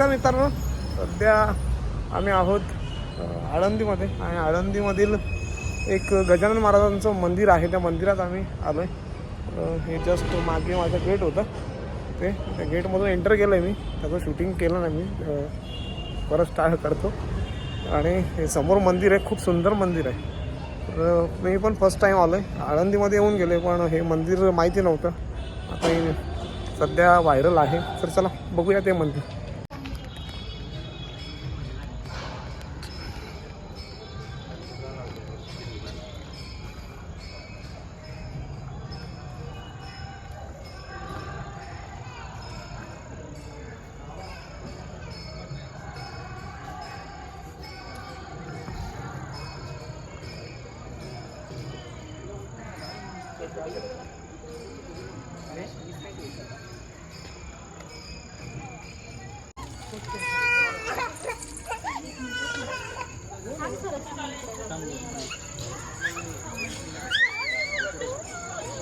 मित्रांनो. सध्या आम्ही आहोत आळंदीमध्ये. आणि आळंदीमधील एक गजानन महाराजांचं मंदिर आहे. त्या मंदिरात आम्ही आलो आहे हे जस्ट मागे माझं गेट होतं. ते त्या गेटमधून एंटर केलं आहे मी. त्याचं शूटिंग केलं नाही मी. परत स्टार्ट करतो. आणि हे समोर मंदिर आहे. खूप सुंदर मंदिर आहे. तर मी पण फर्स्ट टाईम आलो आहे आळंदीमध्ये येऊन गेले पण हे मंदिर माहिती नव्हतं. आता सध्या व्हायरल आहे. तर चला बघूया ते मंदिर.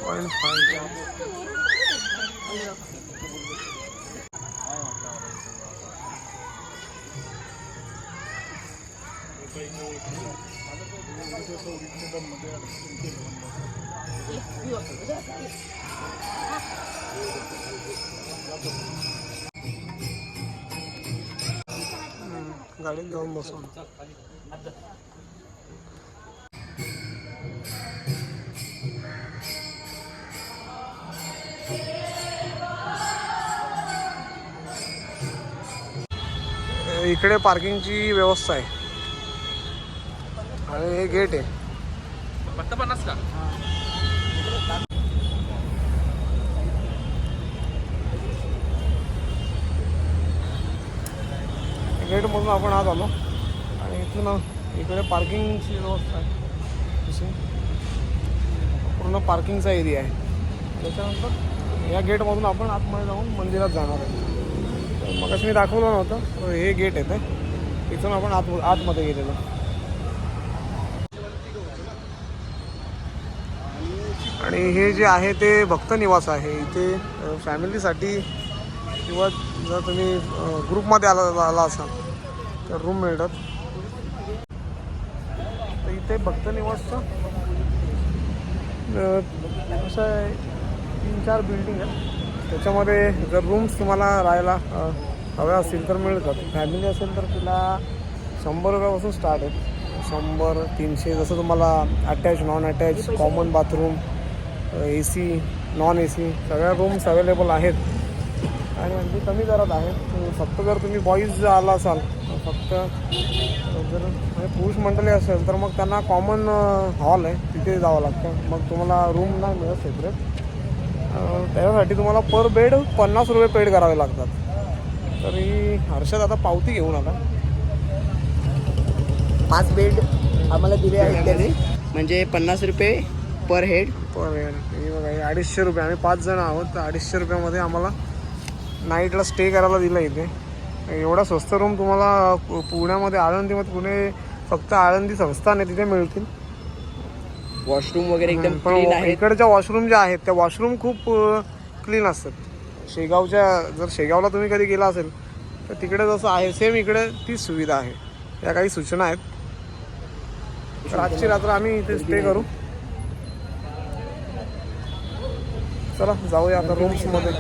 Oil fire. गाडीत जाऊन बसून इकडे पार्किंगची व्यवस्था आहे. आणि हे गेट आहे. फक्त पन्नास का? गेटमधून आपण आत आलो. आणि इथून इकडे पार्किंगची व्यवस्था आहे. पूर्ण पार्किंगचा एरिया आहे. त्याच्यानंतर या गेटमधून आपण आतमध्ये जाऊन मंदिरात जाणार आहे. मग मी दाखवलं नव्हतं हे गेट आहे ते. इथून आपण आत आतमध्ये गेलेलो. आणि हे जे आहे ते भक्त निवास आहे. इथे फॅमिलीसाठी किंवा जर तुम्ही ग्रुपमध्ये आला आला असाल तर रूम मिळतात. तर इथे भक्त निवासचं असं आहे, तीन चार बिल्डिंग आहेत. त्याच्यामध्ये जर रूम्स तुम्हाला राहायला हव्या असतील तर मिळतात. फॅमिली असेल तर तिला शंभर रुपयापासून स्टार्ट आहे शंभर तीनशे जसं तुम्हाला attach non attach common bathroom A C non A C सगळ्या रूम्स अवेलेबल आहेत. आणि अगदी कमी दरात आहेत. फक्त जर तुम्ही बॉईज आला असाल फक्त जर म्हणजे पुरुष मंडळी असेल तर मग त्यांना कॉमन हॉल आहे. तिथे जावं लागतं. मग तुम्हाला रूम नाही मिळत सेपरेट त्याच्यासाठी तुम्हाला पर बेड पन्नास रुपये पेड करावे लागतात. तरी हर्षद आता पावती घेऊन आला. पाच बेड आम्हाला दिले आहेत त्याने. म्हणजे पन्नास रुपये पर हेड पर हेड हे बघा हे अडीचशे रुपये. आम्ही पाच जण आहोत तर अडीचशे रुपयामध्ये आम्हाला नाईटला स्टे करायला दिला इथे. एवढा स्वस्त रूम तुम्हाला पुण्यामध्ये आळंदीमध्ये पुणे फक्त आळंदी संस्थान आहे तिथे मिळतील. वॉशरूम वगैरे एकदम पण इकडच्या वॉशरूम ज्या आहेत त्या वॉशरूम खूप क्लीन असतात. शेगावच्या जर शेगावला तुम्ही कधी गेला असेल तर तिकडे जसं आहे सेम इकडे तीच सुविधा आहे. या काही सूचना आहेत. आजची रात्र आम्ही इथे स्टे करू. चला जाऊया आता रूम्समध्ये